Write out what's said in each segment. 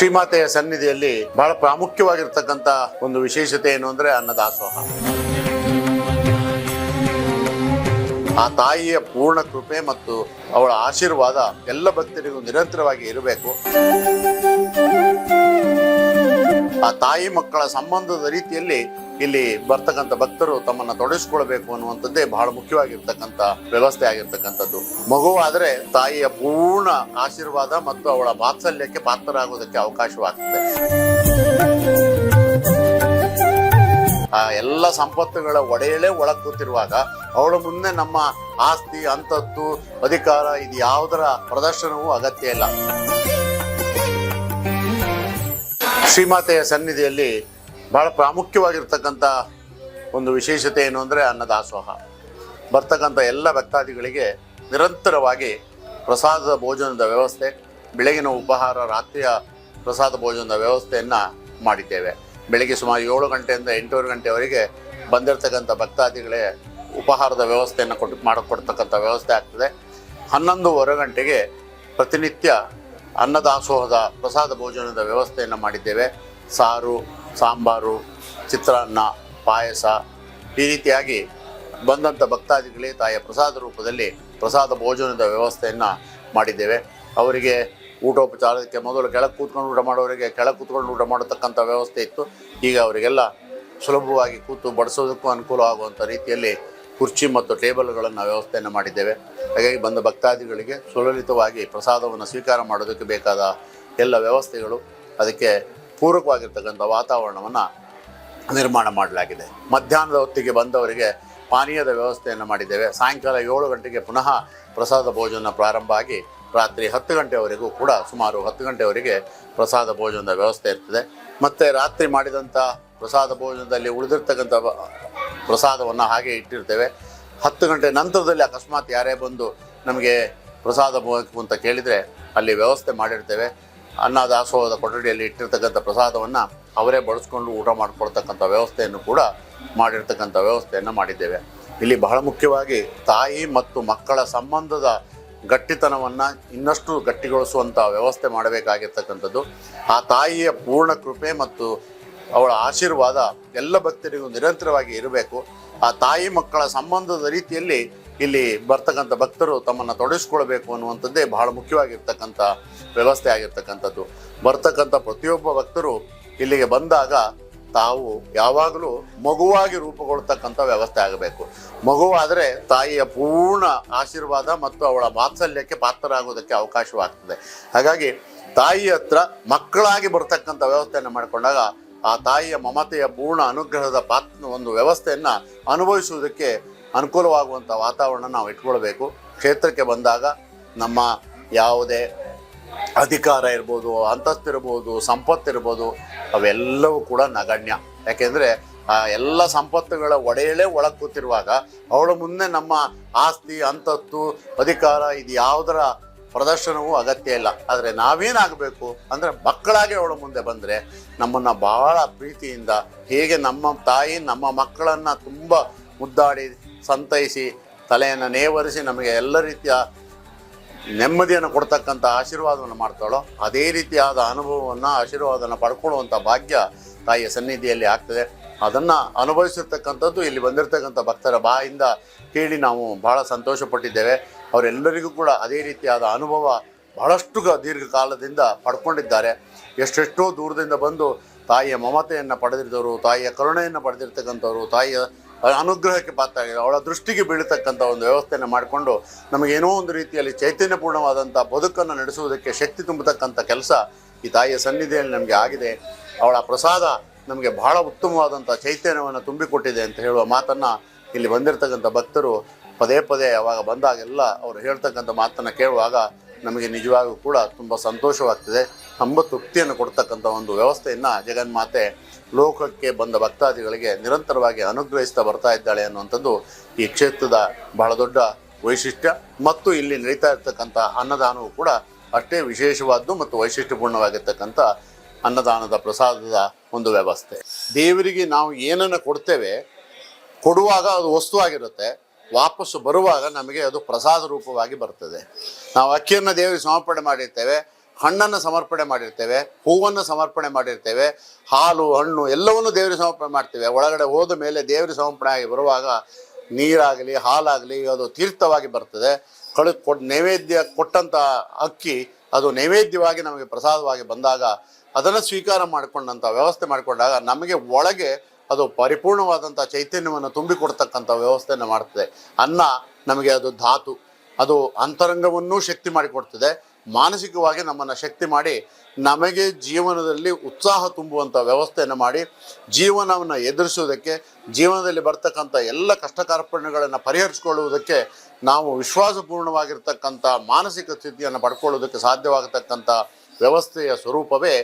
ಶ್ರೀಮಾತೆಯ ಸನ್ನಿಧಿಯಲ್ಲಿ ಬಹಳ ಪ್ರಾಮುಖ್ಯವಾಗಿರ್ತಕ್ಕಂಥ ಒಂದು ವಿಶೇಷತೆ ಏನು ಅಂದ್ರೆ ಅನ್ನದಾಸೋಹ ಆ ತಾಯಿಯ ಪೂರ್ಣ ಕೃಪೆ ಮತ್ತು ಅವಳ ಆಶೀರ್ವಾದ ಎಲ್ಲ ಭಕ್ತರಿಗೂ ನಿರಂತರವಾಗಿ ಇರಬೇಕು. ಆ ತಾಯಿ ಮಕ್ಕಳ ಸಂಬಂಧದ ರೀತಿಯಲ್ಲಿ ಇಲ್ಲಿ ಬರ್ತಕ್ಕಂಥ ಭಕ್ತರು ತಮ್ಮನ್ನ ತೊಡಗಿಸ್ಕೊಳ್ಬೇಕು ಅನ್ನುವಂಥದ್ದೇ ಬಹಳ ಮುಖ್ಯವಾಗಿರ್ತಕ್ಕಂಥ ವ್ಯವಸ್ಥೆ ಆಗಿರ್ತಕ್ಕಂಥದ್ದು. ಮಗುವಾದರೆ ತಾಯಿಯ ಪೂರ್ಣ ಆಶೀರ್ವಾದ ಮತ್ತು ಅವಳ ವಾತ್ಸಲ್ಯಕ್ಕೆ ಪಾತ್ರರಾಗುವುದಕ್ಕೆ ಅವಕಾಶವಾಗ್ತದೆ. ಆ ಎಲ್ಲ ಸಂಪತ್ತುಗಳ ಒಡೆಯಲೇ ಒಳಗ್ ಕೂತಿರುವಾಗ ಅವಳ ಮುಂದೆ ನಮ್ಮ ಆಸ್ತಿ ಅಂತತ್ತು ಅಧಿಕಾರ ಇದು ಯಾವುದರ ಪ್ರದರ್ಶನವೂ ಅಗತ್ಯ ಇಲ್ಲ. ಶ್ರೀಮಾತೆಯ ಸನ್ನಿಧಿಯಲ್ಲಿ ಬಹಳ ಪ್ರಾಮುಖ್ಯವಾಗಿರ್ತಕ್ಕಂಥ ಒಂದು ವಿಶೇಷತೆ ಏನು ಅಂದರೆ ಅನ್ನದಾಸೋಹ. ಬರ್ತಕ್ಕಂಥ ಎಲ್ಲ ಭಕ್ತಾದಿಗಳಿಗೆ ನಿರಂತರವಾಗಿ ಪ್ರಸಾದದ ಭೋಜನದ ವ್ಯವಸ್ಥೆ, ಬೆಳಗಿನ ಉಪಹಾರ, ರಾತ್ರಿಯ ಪ್ರಸಾದ ಭೋಜನದ ವ್ಯವಸ್ಥೆಯನ್ನು ಮಾಡಿದ್ದೇವೆ. ಬೆಳಗ್ಗೆ ಸುಮಾರು ಏಳು ಗಂಟೆಯಿಂದ ಎಂಟೂವರೆ ಗಂಟೆವರೆಗೆ ಬಂದಿರತಕ್ಕಂಥ ಭಕ್ತಾದಿಗಳೇ ಉಪಹಾರದ ವ್ಯವಸ್ಥೆಯನ್ನು ಕೊಟ್ಟು ಮಾಡಿಕೊಡ್ತಕ್ಕಂಥ ವ್ಯವಸ್ಥೆ ಆಗ್ತದೆ. ಹನ್ನೊಂದುವರೆ ಗಂಟೆಗೆ ಪ್ರತಿನಿತ್ಯ ಅನ್ನದಾಸೋಹದ ಪ್ರಸಾದ ಭೋಜನದ ವ್ಯವಸ್ಥೆಯನ್ನು ಮಾಡಿದ್ದೇವೆ. ಸಾರು, ಸಾಂಬಾರು, ಚಿತ್ರಾನ್ನ, ಪಾಯಸ ಈ ರೀತಿಯಾಗಿ ಬಂದಂಥ ಭಕ್ತಾದಿಗಳೇ ತಾಯಿಯ ಪ್ರಸಾದ ರೂಪದಲ್ಲಿ ಪ್ರಸಾದ ಭೋಜನದ ವ್ಯವಸ್ಥೆಯನ್ನು ಮಾಡಿದ್ದೇವೆ. ಅವರಿಗೆ ಊಟೋಪಚಾರಕ್ಕೆ ಮೊದಲು ಕೆಳಗೆ ಕೂತ್ಕೊಂಡು ಊಟ ಮಾಡೋರಿಗೆ ಕೆಳಗೆ ಕೂತ್ಕೊಂಡು ಊಟ ಮಾಡತಕ್ಕಂಥ ವ್ಯವಸ್ಥೆ ಇತ್ತು. ಈಗ ಅವರಿಗೆಲ್ಲ ಸುಲಭವಾಗಿ ಕೂತು ಬಡಿಸೋದಕ್ಕೂ ಅನುಕೂಲ ಆಗುವಂಥ ರೀತಿಯಲ್ಲಿ ಕುರ್ಚಿ ಮತ್ತು ಟೇಬಲ್ಗಳನ್ನು ವ್ಯವಸ್ಥೆಯನ್ನು ಮಾಡಿದ್ದೇವೆ. ಹಾಗಾಗಿ ಬಂದ ಭಕ್ತಾದಿಗಳಿಗೆ ಸುಲಲಿತವಾಗಿ ಪ್ರಸಾದವನ್ನು ಸ್ವೀಕಾರ ಮಾಡೋದಕ್ಕೆ ಬೇಕಾದ ಎಲ್ಲ ವ್ಯವಸ್ಥೆಗಳು ಅದಕ್ಕೆ ಪೂರಕವಾಗಿರ್ತಕ್ಕಂಥ ವಾತಾವರಣವನ್ನು ನಿರ್ಮಾಣ ಮಾಡಲಾಗಿದೆ. ಮಧ್ಯಾಹ್ನದ ಹೊತ್ತಿಗೆ ಬಂದವರಿಗೆ ಪಾನೀಯದ ವ್ಯವಸ್ಥೆಯನ್ನು ಮಾಡಿದ್ದೇವೆ. ಸಾಯಂಕಾಲ ಏಳು ಗಂಟೆಗೆ ಪುನಃ ಪ್ರಸಾದ ಭೋಜನ ಪ್ರಾರಂಭ ಆಗಿ ರಾತ್ರಿ ಹತ್ತು ಗಂಟೆವರೆಗೂ ಕೂಡ ಸುಮಾರು ಹತ್ತು ಗಂಟೆವರೆಗೆ ಪ್ರಸಾದ ಭೋಜನದ ವ್ಯವಸ್ಥೆ ಇರ್ತದೆ. ಮತ್ತು ರಾತ್ರಿ ಮಾಡಿದಂಥ ಪ್ರಸಾದ ಭೋಜನದಲ್ಲಿ ಉಳಿದಿರ್ತಕ್ಕಂಥ ಪ್ರಸಾದವನ್ನು ಹಾಗೆ ಇಟ್ಟಿರ್ತೇವೆ. ಹತ್ತು ಗಂಟೆ ನಂತರದಲ್ಲಿ ಅಕಸ್ಮಾತ್ ಯಾರೇ ಬಂದು ನಮಗೆ ಪ್ರಸಾದ ಬೇಕು ಅಂತ ಕೇಳಿದರೆ ಅಲ್ಲಿ ವ್ಯವಸ್ಥೆ ಮಾಡಿರ್ತೇವೆ. ಅನ್ನದಾಸೋಹದ ಕೊಠಡಿಯಲ್ಲಿ ಇಟ್ಟಿರ್ತಕ್ಕಂಥ ಪ್ರಸಾದವನ್ನು ಅವರೇ ಬಳಸ್ಕೊಂಡು ಊಟ ಮಾಡಿಕೊಡ್ತಕ್ಕಂಥ ವ್ಯವಸ್ಥೆಯನ್ನು ಕೂಡ ಮಾಡಿರ್ತಕ್ಕಂಥ ವ್ಯವಸ್ಥೆಯನ್ನು ಮಾಡಿದ್ದೇವೆ. ಇಲ್ಲಿ ಬಹಳ ಮುಖ್ಯವಾಗಿ ತಾಯಿ ಮತ್ತು ಮಕ್ಕಳ ಸಂಬಂಧದ ಗಟ್ಟಿತನವನ್ನು ಇನ್ನಷ್ಟು ಗಟ್ಟಿಗೊಳಿಸುವಂಥ ವ್ಯವಸ್ಥೆ ಮಾಡಬೇಕಾಗಿರ್ತಕ್ಕಂಥದ್ದು. ಆ ತಾಯಿಯ ಪೂರ್ಣ ಕೃಪೆ ಮತ್ತು ಅವಳ ಆಶೀರ್ವಾದ ಎಲ್ಲ ಭಕ್ತರಿಗೂ ನಿರಂತರವಾಗಿ ಇರಬೇಕು. ಆ ತಾಯಿ ಮಕ್ಕಳ ಸಂಬಂಧದ ರೀತಿಯಲ್ಲಿ ಇಲ್ಲಿ ಬರ್ತಕ್ಕಂಥ ಭಕ್ತರು ತಮ್ಮನ್ನು ತೊಡಗಿಸ್ಕೊಳ್ಬೇಕು ಅನ್ನುವಂಥದ್ದೇ ಬಹಳ ಮುಖ್ಯವಾಗಿರ್ತಕ್ಕಂಥ ವ್ಯವಸ್ಥೆ ಆಗಿರ್ತಕ್ಕಂಥದ್ದು. ಬರ್ತಕ್ಕಂಥ ಪ್ರತಿಯೊಬ್ಬ ಭಕ್ತರು ಇಲ್ಲಿಗೆ ಬಂದಾಗ ತಾವು ಯಾವಾಗಲೂ ಮಗುವಾಗಿ ರೂಪುಗೊಳ್ತಕ್ಕಂಥ ವ್ಯವಸ್ಥೆ ಆಗಬೇಕು. ಮಗುವಾದರೆ ತಾಯಿಯ ಪೂರ್ಣ ಆಶೀರ್ವಾದ ಮತ್ತು ಅವಳ ವಾತ್ಸಲ್ಯಕ್ಕೆ ಪಾತ್ರರಾಗೋದಕ್ಕೆ ಅವಕಾಶವಾಗ್ತದೆ. ಹಾಗಾಗಿ ತಾಯಿ ಹತ್ರ ಮಕ್ಕಳಾಗಿ ಬರ್ತಕ್ಕಂಥ ವ್ಯವಸ್ಥೆಯನ್ನು ಮಾಡಿಕೊಂಡಾಗ ಆ ತಾಯಿಯ ಮಮತೆಯ ಪೂರ್ಣ ಅನುಗ್ರಹದ ಪಾತ್ರ ಒಂದು ವ್ಯವಸ್ಥೆಯನ್ನು ಅನುಭವಿಸುವುದಕ್ಕೆ ಅನುಕೂಲವಾಗುವಂಥ ವಾತಾವರಣ ನಾವು ಇಟ್ಕೊಳ್ಬೇಕು. ಕ್ಷೇತ್ರಕ್ಕೆ ಬಂದಾಗ ನಮ್ಮ ಯಾವುದೇ ಅಧಿಕಾರ ಇರ್ಬೋದು, ಅಂತಸ್ತಿರ್ಬೋದು, ಸಂಪತ್ತಿರ್ಬೋದು, ಅವೆಲ್ಲವೂ ಕೂಡ ನಗಣ್ಯ. ಯಾಕೆಂದರೆ ಆ ಎಲ್ಲ ಸಂಪತ್ತುಗಳ ಒಡೆಯಲೇ ಒಳಗೆ ಕೂತಿರುವಾಗ ಅವಳ ಮುಂದೆ ನಮ್ಮ ಆಸ್ತಿ, ಅಂತಸ್ತು, ಅಧಿಕಾರ ಇದು ಯಾವುದರ ಪ್ರದರ್ಶನವೂ ಅಗತ್ಯ ಇಲ್ಲ. ಆದರೆ ನಾವೇನಾಗಬೇಕು ಅಂದರೆ ಮಕ್ಕಳಾಗಿ ಅವಳ ಮುಂದೆ ಬಂದರೆ ನಮ್ಮನ್ನು ಬಹಳ ಪ್ರೀತಿಯಿಂದ ಹೇಗೆ ನಮ್ಮ ತಾಯಿ, ನಮ್ಮ ಮಕ್ಕಳನ್ನು ತುಂಬ ಮುದ್ದಾಡಿ, ಸಂತೈಸಿ, ತಲೆಯನ್ನು ನೇವರಿಸಿ ನಮಗೆ ಎಲ್ಲ ರೀತಿಯ ನೆಮ್ಮದಿಯನ್ನು ಕೊಡ್ತಕ್ಕಂಥ ಆಶೀರ್ವಾದವನ್ನು ಮಾಡ್ತಾಳೋ, ಅದೇ ರೀತಿಯಾದ ಅನುಭವವನ್ನು ಆಶೀರ್ವಾದವನ್ನು ಪಡ್ಕೊಳ್ಳುವಂಥ ಭಾಗ್ಯ ತಾಯಿಯ ಸನ್ನಿಧಿಯಲ್ಲಿ ಆಗ್ತದೆ. ಅದನ್ನು ಅನುಭವಿಸಿರ್ತಕ್ಕಂಥದ್ದು ಇಲ್ಲಿ ಬಂದಿರತಕ್ಕಂಥ ಭಕ್ತರ ಬಾಯಿಂದ ಕೇಳಿ ನಾವು ಭಾಳ ಸಂತೋಷಪಟ್ಟಿದ್ದೇವೆ. ಅವರೆಲ್ಲರಿಗೂ ಕೂಡ ಅದೇ ರೀತಿಯಾದ ಅನುಭವ ಬಹಳಷ್ಟು ದೀರ್ಘಕಾಲದಿಂದ ಪಡ್ಕೊಂಡಿದ್ದಾರೆ. ಎಷ್ಟೆಷ್ಟೋ ದೂರದಿಂದ ಬಂದು ತಾಯಿಯ ಮಮತೆಯನ್ನು ಪಡೆದಿದ್ದವರು, ತಾಯಿಯ ಕರುಣೆಯನ್ನು ಪಡೆದಿರ್ತಕ್ಕಂಥವ್ರು, ತಾಯಿಯ ಅನುಗ್ರಹಕ್ಕೆ ಪಾತ್ರ ಅವಳ ದೃಷ್ಟಿಗೆ ಬೀಳತಕ್ಕಂಥ ಒಂದು ವ್ಯವಸ್ಥೆಯನ್ನು ಮಾಡಿಕೊಂಡು ನಮಗೇನೋ ಒಂದು ರೀತಿಯಲ್ಲಿ ಚೈತನ್ಯಪೂರ್ಣವಾದಂಥ ಬದುಕನ್ನು ನಡೆಸುವುದಕ್ಕೆ ಶಕ್ತಿ ತುಂಬತಕ್ಕಂಥ ಕೆಲಸ ಈ ತಾಯಿಯ ಸನ್ನಿಧಿಯಲ್ಲಿ ನಮಗೆ ಆಗಿದೆ. ಅವಳ ಪ್ರಸಾದ ನಮಗೆ ಬಹಳ ಉತ್ತಮವಾದಂಥ ಚೈತನ್ಯವನ್ನು ತುಂಬಿಕೊಟ್ಟಿದೆ ಅಂತ ಹೇಳುವ ಮಾತನ್ನು ಇಲ್ಲಿ ಬಂದಿರತಕ್ಕಂಥ ಭಕ್ತರು ಪದೇ ಪದೇ ಅವಾಗ ಬಂದಾಗೆಲ್ಲ ಅವರು ಹೇಳ್ತಕ್ಕಂಥ ಮಾತನ್ನು ಕೇಳುವಾಗ ನಮಗೆ ನಿಜವಾಗೂ ಕೂಡ ತುಂಬ ಸಂತೋಷವಾಗ್ತದೆ. ತುಂಬ ತೃಪ್ತಿಯನ್ನು ಕೊಡ್ತಕ್ಕಂಥ ಒಂದು ವ್ಯವಸ್ಥೆಯನ್ನು ಜಗನ್ಮಾತೆ ಲೋಕಕ್ಕೆ ಬಂದ ಭಕ್ತಾದಿಗಳಿಗೆ ನಿರಂತರವಾಗಿ ಅನುಗ್ರಹಿಸ್ತಾ ಬರ್ತಾ ಇದ್ದಾಳೆ ಅನ್ನುವಂಥದ್ದು ಈ ಕ್ಷೇತ್ರದ ಬಹಳ ದೊಡ್ಡ ವೈಶಿಷ್ಟ್ಯ. ಮತ್ತು ಇಲ್ಲಿ ನಡೀತಾ ಇರ್ತಕ್ಕಂಥ ಅನ್ನದಾನವು ಕೂಡ ಅಷ್ಟೇ ವಿಶೇಷವಾದ್ದು ಮತ್ತು ವೈಶಿಷ್ಟ್ಯಪೂರ್ಣವಾಗಿರ್ತಕ್ಕಂಥ ಅನ್ನದಾನದ ಪ್ರಸಾದದ ಒಂದು ವ್ಯವಸ್ಥೆ. ದೇವರಿಗೆ ನಾವು ಏನನ್ನು ಕೊಡ್ತೇವೆ, ಕೊಡುವಾಗ ಅದು ವಸ್ತುವಾಗಿರುತ್ತೆ ವಾಪಸ್ಸು ಬರುವಾಗ ನಮಗೆ ಅದು ಪ್ರಸಾದ ರೂಪವಾಗಿ ಬರ್ತದೆ. ನಾವು ಅಕ್ಕಿಯನ್ನು ದೇವರಿಗೆ ಸಮರ್ಪಣೆ ಮಾಡಿರ್ತೇವೆ, ಹಣ್ಣನ್ನು ಸಮರ್ಪಣೆ ಮಾಡಿರ್ತೇವೆ, ಹೂವನ್ನು ಸಮರ್ಪಣೆ ಮಾಡಿರ್ತೇವೆ, ಹಾಲು, ಹಣ್ಣು ಎಲ್ಲವನ್ನು ದೇವರಿಗೆ ಸಮರ್ಪಣೆ ಮಾಡ್ತೇವೆ. ಒಳಗಡೆ ಹೋದ ಮೇಲೆ ದೇವರಿಗೆ ಸಮರ್ಪಣೆ ಆಗಿ ಬರುವಾಗ ನೀರಾಗಲಿ, ಹಾಲಾಗಲಿ ಅದು ತೀರ್ಥವಾಗಿ ಬರ್ತದೆ. ಕಳು ಕೊಟ್ಟು ನೈವೇದ್ಯ ಕೊಟ್ಟಂಥ ಅಕ್ಕಿ ಅದು ನೈವೇದ್ಯವಾಗಿ ನಮಗೆ ಪ್ರಸಾದವಾಗಿ ಬಂದಾಗ ಅದನ್ನು ಸ್ವೀಕಾರ ಮಾಡಿಕೊಂಡಂಥ ವ್ಯವಸ್ಥೆ ಮಾಡಿಕೊಂಡಾಗ ನಮಗೆ ಒಳಗೆ ಅದು ಪರಿಪೂರ್ಣವಾದಂಥ ಚೈತನ್ಯವನ್ನು ತುಂಬಿಕೊಡ್ತಕ್ಕಂಥ ವ್ಯವಸ್ಥೆಯನ್ನು ಮಾಡ್ತದೆ. ಅನ್ನ ನಮಗೆ ಅದು ಧಾತು, ಅದು ಅಂತರಂಗವನ್ನೂ ಶಕ್ತಿ ಮಾಡಿಕೊಡ್ತದೆ. ಮಾನಸಿಕವಾಗಿ ನಮ್ಮನ್ನು ಶಕ್ತಿ ಮಾಡಿ, ನಮಗೆ ಜೀವನದಲ್ಲಿ ಉತ್ಸಾಹ ತುಂಬುವಂಥ ವ್ಯವಸ್ಥೆಯನ್ನು ಮಾಡಿ, ಜೀವನವನ್ನು ಎದುರಿಸುವುದಕ್ಕೆ, ಜೀವನದಲ್ಲಿ ಬರ್ತಕ್ಕಂಥ ಎಲ್ಲ ಕಷ್ಟ ಕಾರ್ಪಣ್ಯಗಳನ್ನು ಪರಿಹರಿಸಿಕೊಳ್ಳುವುದಕ್ಕೆ ನಾವು ವಿಶ್ವಾಸಪೂರ್ಣವಾಗಿರ್ತಕ್ಕಂಥ ಮಾನಸಿಕ ಸ್ಥಿತಿಯನ್ನು ಪಡ್ಕೊಳ್ಳೋದಕ್ಕೆ ಸಾಧ್ಯವಾಗತಕ್ಕಂಥ ವ್ಯವಸ್ಥೆಯ ಸ್ವರೂಪವೇ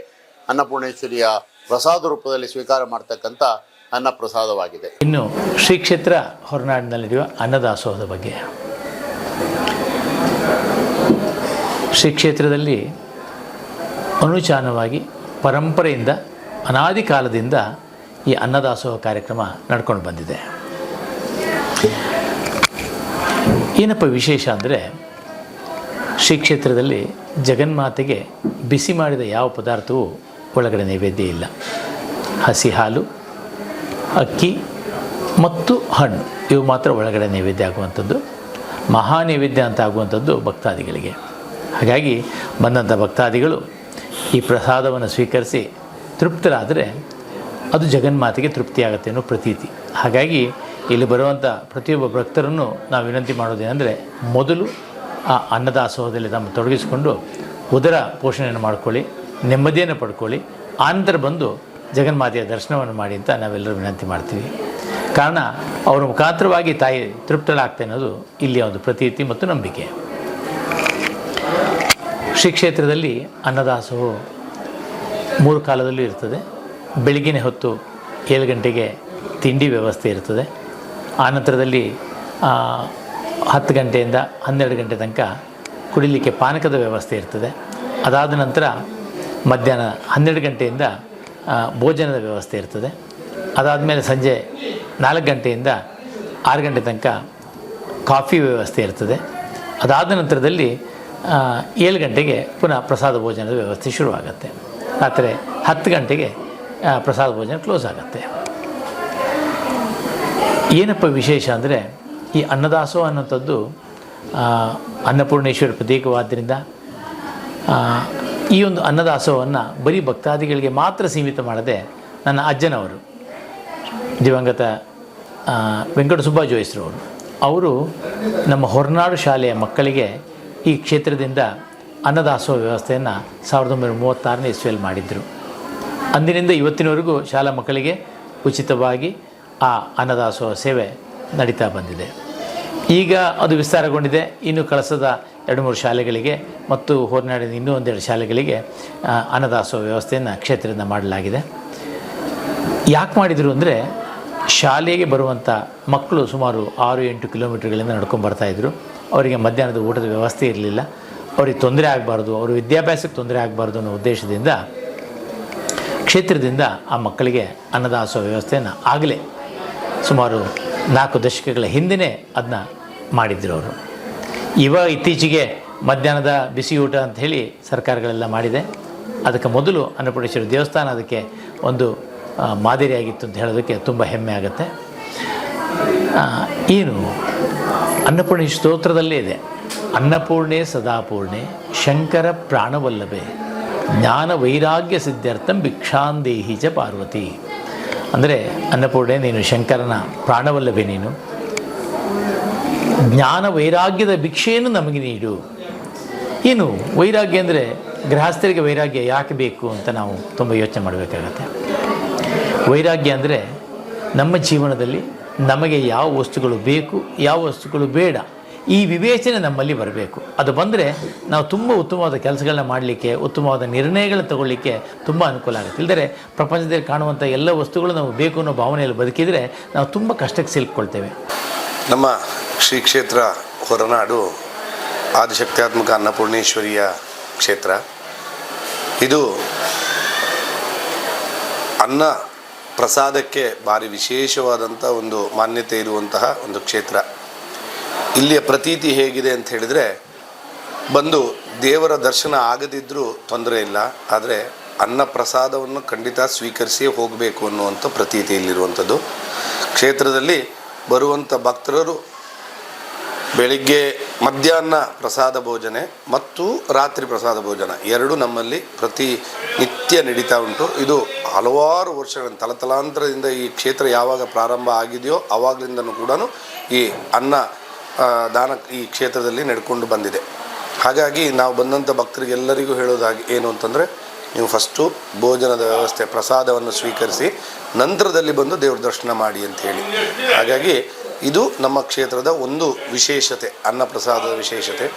ಅನ್ನಪೂರ್ಣೇಶ್ವರಿಯ ಪ್ರಸಾದ ರೂಪದಲ್ಲಿ ಸ್ವೀಕಾರ ಮಾಡ್ತಕ್ಕಂಥ ಅನ್ನಪ್ರಸಾದವಾಗಿದೆ. ಇನ್ನು ಶ್ರೀ ಕ್ಷೇತ್ರ ಹೊರನಾಡಿನಲ್ಲಿರುವ ಅನ್ನದಾಸೋಹದ ಬಗ್ಗೆ. ಶ್ರೀ ಕ್ಷೇತ್ರದಲ್ಲಿ ಅನುಚಾನವಾಗಿ ಪರಂಪರೆಯಿಂದ ಅನಾದಿ ಕಾಲದಿಂದ ಈ ಅನ್ನದಾಸೋಹ ಕಾರ್ಯಕ್ರಮ ನಡ್ಕೊಂಡು ಬಂದಿದೆ. ಏನಪ್ಪ ವಿಶೇಷ ಅಂದರೆ ಶ್ರೀ ಕ್ಷೇತ್ರದಲ್ಲಿ ಜಗನ್ಮಾತೆಗೆ ಬಿಸಿ ಮಾಡಿದ ಯಾವ ಪದಾರ್ಥವೂ ಒಳಗಡೆ ನೈವೇದ್ಯ ಇಲ್ಲ. ಹಸಿ ಹಾಲು ಅಕ್ಕಿ ಮತ್ತು ಹಣ್ಣು, ಇವು ಮಾತ್ರ ಒಳಗಡೆ ನೈವೇದ್ಯ ಆಗುವಂಥದ್ದು. ಮಹಾ ನೈವೇದ್ಯ ಅಂತ ಆಗುವಂಥದ್ದು ಭಕ್ತಾದಿಗಳಿಗೆ. ಹಾಗಾಗಿ ಬಂದಂಥ ಭಕ್ತಾದಿಗಳು ಈ ಪ್ರಸಾದವನ್ನು ಸ್ವೀಕರಿಸಿ ತೃಪ್ತರಾದರೆ ಅದು ಜಗನ್ಮಾತೆಗೆ ತೃಪ್ತಿಯಾಗುತ್ತೆ ಅನ್ನೋ ಪ್ರತೀತಿ. ಹಾಗಾಗಿ ಇಲ್ಲಿ ಬರುವಂಥ ಪ್ರತಿಯೊಬ್ಬ ಭಕ್ತರನ್ನು ನಾವು ವಿನಂತಿ ಮಾಡೋದೇನೆಂದರೆ ಮೊದಲು ಆ ಅನ್ನದಾಸೋಹದಲ್ಲಿ ತಮ್ಮ ತೊಡಗಿಸಿಕೊಂಡು ಉದರ ಪೋಷಣೆಯನ್ನು ಮಾಡ್ಕೊಳ್ಳಿ, ನೆಮ್ಮದಿಯನ್ನು ಪಡ್ಕೊಳ್ಳಿ, ಆನಂತರ ಬಂದು ಜಗನ್ಮಾತೆಯ ದರ್ಶನವನ್ನು ಮಾಡಿ ಅಂತ ನಾವೆಲ್ಲರೂ ವಿನಂತಿ ಮಾಡ್ತೀವಿ. ಕಾರಣ, ಅವರ ಮುಖಾಂತರವಾಗಿ ತಾಯಿ ತೃಪ್ತಳಾಗ್ತೆ ಅನ್ನೋದು ಇಲ್ಲಿಯ ಒಂದು ಪ್ರತೀತಿ ಮತ್ತು ನಂಬಿಕೆ. ಶ್ರೀ ಕ್ಷೇತ್ರದಲ್ಲಿ ಅನ್ನದಾಸವು ಮೂರು ಕಾಲದಲ್ಲೂ ಇರ್ತದೆ. ಬೆಳಗಿನ ಹೊತ್ತು ಏಳು ಗಂಟೆಗೆ ತಿಂಡಿ ವ್ಯವಸ್ಥೆ ಇರ್ತದೆ. ನಂತರದಲ್ಲಿ ಹತ್ತು ಗಂಟೆಯಿಂದ ಹನ್ನೆರಡು ಗಂಟೆ ತನಕ ಕುಡಿಲಿಕ್ಕೆ ಪಾನಕದ ವ್ಯವಸ್ಥೆ ಇರ್ತದೆ. ಅದಾದ ನಂತರ ಮಧ್ಯಾಹ್ನ ಹನ್ನೆರಡು ಗಂಟೆಯಿಂದ ಭೋಜನದ ವ್ಯವಸ್ಥೆ ಇರ್ತದೆ. ಅದಾದಮೇಲೆ ಸಂಜೆ ನಾಲ್ಕು ಗಂಟೆಯಿಂದ ಆರು ಗಂಟೆ ತನಕ ಕಾಫಿ ವ್ಯವಸ್ಥೆ ಇರ್ತದೆ. ಅದಾದ ನಂತರದಲ್ಲಿ ಏಳು ಗಂಟೆಗೆ ಪುನಃ ಪ್ರಸಾದ ಭೋಜನದ ವ್ಯವಸ್ಥೆ ಶುರುವಾಗುತ್ತೆ. ರಾತ್ರಿ ಹತ್ತು ಗಂಟೆಗೆ ಪ್ರಸಾದ ಭೋಜನ ಕ್ಲೋಸ್ ಆಗುತ್ತೆ. ಏನಪ್ಪ ವಿಶೇಷ ಅಂದರೆ, ಈ ಅನ್ನದಾಸೋ ಅನ್ನೋಂಥದ್ದು ಅನ್ನಪೂರ್ಣೇಶ್ವರ ಪ್ರತೀಕವಾದ್ದರಿಂದ ಈ ಒಂದು ಅನ್ನದಾಸೋಹವನ್ನು ಬರೀ ಭಕ್ತಾದಿಗಳಿಗೆ ಮಾತ್ರ ಸೀಮಿತ ಮಾಡದೆ ನನ್ನ ಅಜ್ಜನವರು, ದಿವಂಗತ ವೆಂಕಟ ಸುಬ್ಬಾ ಜೋಯಿಸ್ರವರು ಅವರು ನಮ್ಮ ಹೊರನಾಡು ಶಾಲೆಯ ಮಕ್ಕಳಿಗೆ ಈ ಕ್ಷೇತ್ರದಿಂದ ಅನ್ನದಾಸೋಹ ವ್ಯವಸ್ಥೆಯನ್ನು ಸಾವಿರದ ಒಂಬೈನೂರ ಮೂವತ್ತಾರನೇ ಇಸ್ವಿಯಲ್ಲಿ ಮಾಡಿದ್ದರು ಅಂದಿನಿಂದ ಇವತ್ತಿನವರೆಗೂ ಶಾಲಾ ಮಕ್ಕಳಿಗೆ ಉಚಿತವಾಗಿ ಆ ಅನ್ನದಾಸೋಹ ಸೇವೆ ನಡೀತಾ ಬಂದಿದೆ. ಈಗ ಅದು ವಿಸ್ತಾರಗೊಂಡಿದೆ. ಇನ್ನು ಕಳಸದ ಎರಡು ಮೂರು ಶಾಲೆಗಳಿಗೆ ಮತ್ತು ಹೊರನಾಡಿನ ಇನ್ನೂ ಒಂದೆರಡು ಶಾಲೆಗಳಿಗೆ ಅನ್ನದಾಸೋ ಅನ್ನದಾಸೋಹ ವ್ಯವಸ್ಥೆಯನ್ನು ಕ್ಷೇತ್ರದಿಂದ ಮಾಡಲಾಗಿದೆ. ಯಾಕೆ ಮಾಡಿದರು ಅಂದರೆ ಶಾಲೆಗೆ ಬರುವಂಥ ಮಕ್ಕಳು ಸುಮಾರು ಆರು ಎಂಟು ಕಿಲೋಮೀಟರ್ಗಳಿಂದ ನಡ್ಕೊಂಡು ಬರ್ತಾಯಿದ್ರು ಅವರಿಗೆ ಮಧ್ಯಾಹ್ನದ ಊಟದ ವ್ಯವಸ್ಥೆ ಇರಲಿಲ್ಲ. ಅವ್ರಿಗೆ ತೊಂದರೆ ಆಗಬಾರ್ದು, ಅವ್ರ ವಿದ್ಯಾಭ್ಯಾಸಕ್ಕೆ ತೊಂದರೆ ಆಗಬಾರ್ದು ಅನ್ನೋ ಉದ್ದೇಶದಿಂದ ಕ್ಷೇತ್ರದಿಂದ ಆ ಮಕ್ಕಳಿಗೆ ಅನ್ನದಾಸೋಹ ವ್ಯವಸ್ಥೆಯನ್ನು ಆಗಲೇ ಸುಮಾರು ನಾಲ್ಕು ದಶಕಗಳ ಹಿಂದೆಯೇ ಅದನ್ನ ಮಾಡಿದ್ರು ಅವರು. ಇವಾಗ ಇತ್ತೀಚೆಗೆ ಮಧ್ಯಾಹ್ನದ ಬಿಸಿ ಊಟ ಅಂತ ಹೇಳಿ ಸರ್ಕಾರಗಳೆಲ್ಲ ಮಾಡಿದೆ. ಅದಕ್ಕೆ ಮೊದಲು ಅನ್ನಪೂರ್ಣೇಶ್ವರಿ ದೇವಸ್ಥಾನ ಅದಕ್ಕೆ ಒಂದು ಮಾದರಿಯಾಗಿತ್ತು ಅಂತ ಹೇಳೋದಕ್ಕೆ ತುಂಬ ಹೆಮ್ಮೆ ಆಗುತ್ತೆ. ಏನು ಅನ್ನಪೂರ್ಣಿ ಸ್ತೋತ್ರದಲ್ಲೇ ಇದೆ. ಅನ್ನಪೂರ್ಣೆ ಸದಾಪೂರ್ಣೆ, ಶಂಕರ ಪ್ರಾಣವಲ್ಲಭೆ, ಜ್ಞಾನ ವೈರಾಗ್ಯ ಸಿದ್ಧಾರ್ಥಂ ಭಿಕ್ಷಾಂದೇಹಿ ಚ ಪಾರ್ವತಿ. ಅಂದರೆ ಅನ್ನಪೂರ್ಣೆ ನೀನು ಶಂಕರನ ಪ್ರಾಣವಲ್ಲಭೆ ನೀನು. ಜ್ಞಾನ ವೈರಾಗ್ಯದ ಭಿಕ್ಷೆಯನ್ನು ನಮಗೆ ನೀಡು. ಏನು ವೈರಾಗ್ಯ ಅಂದರೆ ಗೃಹಸ್ಥರಿಗೆ ವೈರಾಗ್ಯ ಯಾಕೆ ಬೇಕು ಅಂತ ನಾವು ತುಂಬ ಯೋಚನೆ ಮಾಡಬೇಕಾಗತ್ತೆ. ವೈರಾಗ್ಯ ಅಂದರೆ ನಮ್ಮ ಜೀವನದಲ್ಲಿ ನಮಗೆ ಯಾವ ವಸ್ತುಗಳು ಬೇಕು, ಯಾವ ವಸ್ತುಗಳು ಬೇಡ, ಈ ವಿವೇಚನೆ ನಮ್ಮಲ್ಲಿ ಬರಬೇಕು. ಅದು ಬಂದರೆ ನಾವು ತುಂಬ ಉತ್ತಮವಾದ ಕೆಲಸಗಳನ್ನ ಮಾಡಲಿಕ್ಕೆ, ಉತ್ತಮವಾದ ನಿರ್ಣಯಗಳನ್ನ ತಗೊಳ್ಳಿಕ್ಕೆ ತುಂಬ ಅನುಕೂಲ ಆಗುತ್ತೆ. ಇಲ್ಲದರೆ ಪ್ರಪಂಚದಲ್ಲಿ ಕಾಣುವಂಥ ಎಲ್ಲ ವಸ್ತುಗಳು ನಾವು ಬೇಕು ಅನ್ನೋ ಭಾವನೆಯಲ್ಲಿ ಬದುಕಿದರೆ ನಾವು ತುಂಬ ಕಷ್ಟಕ್ಕೆ ಸಿಲುಕೊಳ್ತೇವೆ ನಮ್ಮ ಶ್ರೀ ಕ್ಷೇತ್ರ ಹೊರನಾಡು ಆದಿಶಕ್ತ್ಯಾತ್ಮಕ ಅನ್ನಪೂರ್ಣೇಶ್ವರಿಯ ಕ್ಷೇತ್ರ. ಇದು ಅನ್ನ ಪ್ರಸಾದಕ್ಕೆ ಭಾರಿ ವಿಶೇಷವಾದಂಥ ಒಂದು ಮಾನ್ಯತೆ ಇರುವಂತಹ ಒಂದು ಕ್ಷೇತ್ರ. ಇಲ್ಲಿಯ ಪ್ರತೀತಿ ಹೇಗಿದೆ ಅಂತ ಹೇಳಿದರೆ, ಬಂದು ದೇವರ ದರ್ಶನ ಆಗದಿದ್ದರೂ ತೊಂದರೆ ಇಲ್ಲ, ಆದರೆ ಅನ್ನ ಪ್ರಸಾದವನ್ನು ಖಂಡಿತ ಸ್ವೀಕರಿಸಿಯೇ ಹೋಗಬೇಕು ಅನ್ನುವಂಥ ಪ್ರತೀತಿ ಇಲ್ಲಿರುವಂಥದ್ದು ಕ್ಷೇತ್ರದಲ್ಲಿ ಬರುವಂಥ ಭಕ್ತರು ಬೆಳಿಗ್ಗೆ ಮಧ್ಯಾಹ್ನ ಪ್ರಸಾದ ಭೋಜನೆ ಮತ್ತು ರಾತ್ರಿ ಪ್ರಸಾದ ಭೋಜನ. ಎರಡು ನಮ್ಮಲ್ಲಿ ಪ್ರತಿ ನಿತ್ಯ ನಡೀತಾ ಉಂಟು. ಇದು ಹಲವಾರು ವರ್ಷಗಳ ತಲತಲಾಂತರದಿಂದ ಈ ಕ್ಷೇತ್ರ ಯಾವಾಗ ಪ್ರಾರಂಭ ಆಗಿದೆಯೋ ಆವಾಗಲಿಂದನೂ ಕೂಡ ಈ ಅನ್ನ ದಾನ ಈ ಕ್ಷೇತ್ರದಲ್ಲಿ ನಡ್ಕೊಂಡು ಬಂದಿದೆ. ಹಾಗಾಗಿ ನಾವು ಬಂದಂಥ ಭಕ್ತರಿಗೆಲ್ಲರಿಗೂ ಹೇಳೋದಾಗಿ ಏನು ಅಂತಂದರೆ, ನೀವು ಫಸ್ಟು ಭೋಜನದ ವ್ಯವಸ್ಥೆ, ಪ್ರಸಾದವನ್ನು ಸ್ವೀಕರಿಸಿ, ನಂತರದಲ್ಲಿ ಬಂದು ದೇವ್ರ ದರ್ಶನ ಮಾಡಿ ಅಂತ ಹೇಳಿ. ಹಾಗಾಗಿ ಇದು ನಮ್ಮ ಕ್ಷೇತ್ರದ ಒಂದು ವಿಶೇಷತೆ, ಅನ್ನಪ್ರಸಾದದ ವಿಶೇಷತೆ.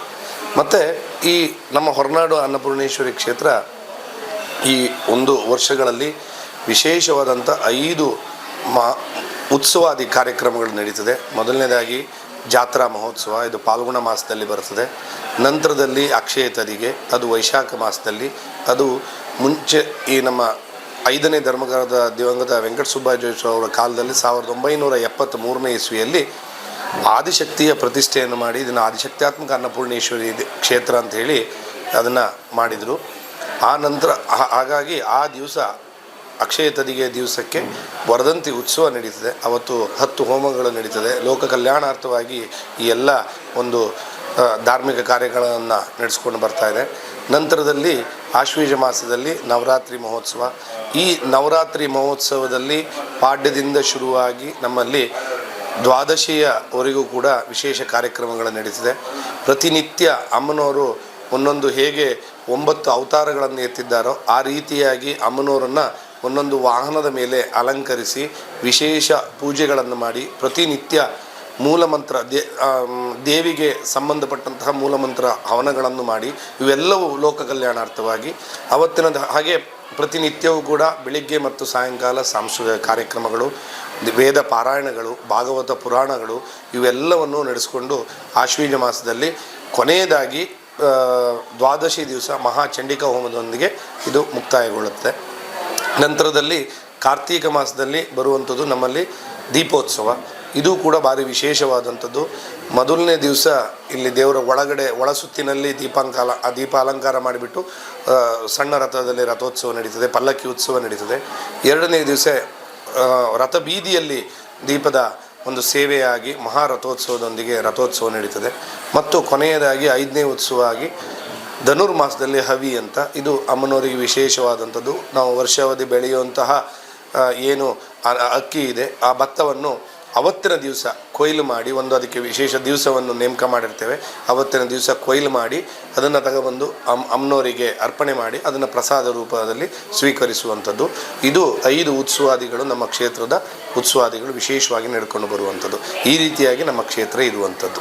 ಮತ್ತು ಈ ನಮ್ಮ ಹೊರನಾಡು ಅನ್ನಪೂರ್ಣೇಶ್ವರಿ ಕ್ಷೇತ್ರ ಈ ಒಂದು ವರ್ಷಗಳಲ್ಲಿ ವಿಶೇಷವಾದಂಥ ಐದು ಮಾ ಉತ್ಸವಾದಿ ಕಾರ್ಯಕ್ರಮಗಳು ನಡೀತದೆ. ಮೊದಲನೇದಾಗಿ ಜಾತ್ರಾ ಮಹೋತ್ಸವ, ಇದು ಪಾಲ್ಗುಣ ಮಾಸದಲ್ಲಿ ಬರ್ತದೆ. ನಂತರದಲ್ಲಿ ಅಕ್ಷಯ ತರಿಗೆ, ಅದು ವೈಶಾಖ ಮಾಸದಲ್ಲಿ. ಅದು ಮುಂಚೆ ಈ ನಮ್ಮ ಐದನೇ ಧರ್ಮಗಾರದ ದಿವಂಗತ ವೆಂಕಟ ಅವರ ಕಾಲದಲ್ಲಿ ಸಾವಿರದ ಒಂಬೈನೂರ ಎಪ್ಪತ್ತ್ ಮೂರನೇ ಇಸ್ವಿಯಲ್ಲಿ ಆದಿಶಕ್ತಿಯ ಪ್ರತಿಷ್ಠೆಯನ್ನು ಮಾಡಿ, ಇದನ್ನು ಆದಿಶಕ್ತ್ಯಾತ್ಮಕ ಅನ್ನಪೂರ್ಣೇಶ್ವರಿ ಕ್ಷೇತ್ರ ಅಂತ ಹೇಳಿ ಅದನ್ನು ಮಾಡಿದರು. ಆ ನಂತರ ಹಾಗಾಗಿ ಆ ದಿವಸ ಅಕ್ಷಯ ತದಿಗೆ ದಿವಸಕ್ಕೆ ವರದಂತಿ ಉತ್ಸವ ನಡೀತದೆ. ಅವತ್ತು ಹತ್ತು ಹೋಮಗಳು ನಡೀತದೆ. ಲೋಕ ಕಲ್ಯಾಣಾರ್ಥವಾಗಿ ಈ ಎಲ್ಲ ಒಂದು ಧಾರ್ಮಿಕ ಕಾರ್ಯಗಳನ್ನು ನಡೆಸ್ಕೊಂಡು ಬರ್ತಾ ಇದೆ. ನಂತರದಲ್ಲಿ ಆಶ್ವೀಜ ಮಾಸದಲ್ಲಿ ನವರಾತ್ರಿ ಮಹೋತ್ಸವ. ಈ ನವರಾತ್ರಿ ಮಹೋತ್ಸವದಲ್ಲಿ ಪಾಡ್ಯದಿಂದ ಶುರುವಾಗಿ ನಮ್ಮಲ್ಲಿ ದ್ವಾದಶಿಯವರೆಗೂ ಕೂಡ ವಿಶೇಷ ಕಾರ್ಯಕ್ರಮಗಳು ನಡೆಸಿದೆ. ಪ್ರತಿನಿತ್ಯ ಅಮ್ಮನವರು ಒಂದೊಂದು ಹೇಗೆ ಒಂಬತ್ತು ಅವತಾರಗಳನ್ನು ಎತ್ತಿದ್ದಾರೋ ಆ ರೀತಿಯಾಗಿ ಅಮ್ಮನವರನ್ನು ಒಂದೊಂದು ವಾಹನದ ಮೇಲೆ ಅಲಂಕರಿಸಿ ವಿಶೇಷ ಪೂಜೆಗಳನ್ನು ಮಾಡಿ ಪ್ರತಿನಿತ್ಯ ಮೂಲಮಂತ್ರ ದೇ ದೇವಿಗೆ ಸಂಬಂಧಪಟ್ಟಂತಹ ಮೂಲಮಂತ್ರ ಹವನಗಳನ್ನು ಮಾಡಿ ಇವೆಲ್ಲವೂ ಲೋಕ ಕಲ್ಯಾಣಾರ್ಥವಾಗಿ ಅವತ್ತಿನ ಹಾಗೆ ಪ್ರತಿನಿತ್ಯವೂ ಕೂಡ ಬೆಳಿಗ್ಗೆ ಮತ್ತು ಸಾಯಂಕಾಲ ಸಾಂಸ್ಕೃತಿಕ ಕಾರ್ಯಕ್ರಮಗಳು, ವೇದ ಪಾರಾಯಣಗಳು, ಭಾಗವತ ಪುರಾಣಗಳು ಇವೆಲ್ಲವನ್ನು ನಡೆಸಿಕೊಂಡು ಆಶ್ವೀಜ ಮಾಸದಲ್ಲಿ ಕೊನೆಯದಾಗಿ ದ್ವಾದಶಿ ದಿವಸ ಮಹಾಚಂಡಿಕಾ ಹೋಮದೊಂದಿಗೆ ಇದು ಮುಕ್ತಾಯಗೊಳ್ಳುತ್ತೆ. ನಂತರದಲ್ಲಿ ಕಾರ್ತೀಕ ಮಾಸದಲ್ಲಿ ಬರುವಂಥದ್ದು ನಮ್ಮಲ್ಲಿ ದೀಪೋತ್ಸವ. ಇದು ಕೂಡ ಭಾರಿ ವಿಶೇಷವಾದಂಥದ್ದು. ಮೊದಲನೇ ದಿವಸ ಇಲ್ಲಿ ದೇವರ ಒಳಗಡೆ, ಒಳ ಸುತ್ತಿನಲ್ಲಿ ದೀಪಾಂಕಾಲ, ಆ ದೀಪ ಅಲಂಕಾರ ಮಾಡಿಬಿಟ್ಟು ಸಣ್ಣ ರಥದಲ್ಲಿ ರಥೋತ್ಸವ ನಡೀತದೆ, ಪಲ್ಲಕ್ಕಿ ಉತ್ಸವ ನಡೀತದೆ. ಎರಡನೇ ದಿವಸ ರಥ ಬೀದಿಯಲ್ಲಿ ದೀಪದ ಒಂದು ಸೇವೆಯಾಗಿ ಮಹಾರಥೋತ್ಸವದೊಂದಿಗೆ ರಥೋತ್ಸವ ನಡೀತದೆ. ಮತ್ತು ಕೊನೆಯದಾಗಿ ಐದನೇ ಉತ್ಸವ ಆಗಿ ಧನುರ್ಮಾಸದಲ್ಲಿ ಹವಿ ಅಂತ, ಇದು ಅಮ್ಮನವರಿಗೆ ವಿಶೇಷವಾದಂಥದ್ದು. ನಾವು ವರ್ಷಾವಧಿ ಬೆಳೆಯುವಂತಹ ಏನು ಅಕ್ಕಿ ಇದೆ, ಆ ಭತ್ತವನ್ನು ಅವತ್ತಿನ ದಿವಸ ಕೊಯ್ಲು ಮಾಡಿ, ಒಂದು ಅದಕ್ಕೆ ವಿಶೇಷ ದಿವಸವನ್ನು ನೇಮಕ ಮಾಡಿರ್ತೇವೆ. ಅವತ್ತಿನ ದಿವಸ ಕೊಯ್ಲು ಮಾಡಿ, ಅದನ್ನು ತಗೊಬಂದು ಅಮ್ ಅಮ್ಮನವರಿಗೆ ಅರ್ಪಣೆ ಮಾಡಿ, ಅದನ್ನು ಪ್ರಸಾದ ರೂಪದಲ್ಲಿ ಸ್ವೀಕರಿಸುವಂಥದ್ದು. ಇದು ಐದು ಉತ್ಸವಾದಿಗಳು, ನಮ್ಮ ಕ್ಷೇತ್ರದ ಉತ್ಸವಾದಿಗಳು ವಿಶೇಷವಾಗಿ ನಡ್ಕೊಂಡು ಬರುವಂಥದ್ದು. ಈ ರೀತಿಯಾಗಿ ನಮ್ಮ ಕ್ಷೇತ್ರ ಇರುವಂಥದ್ದು.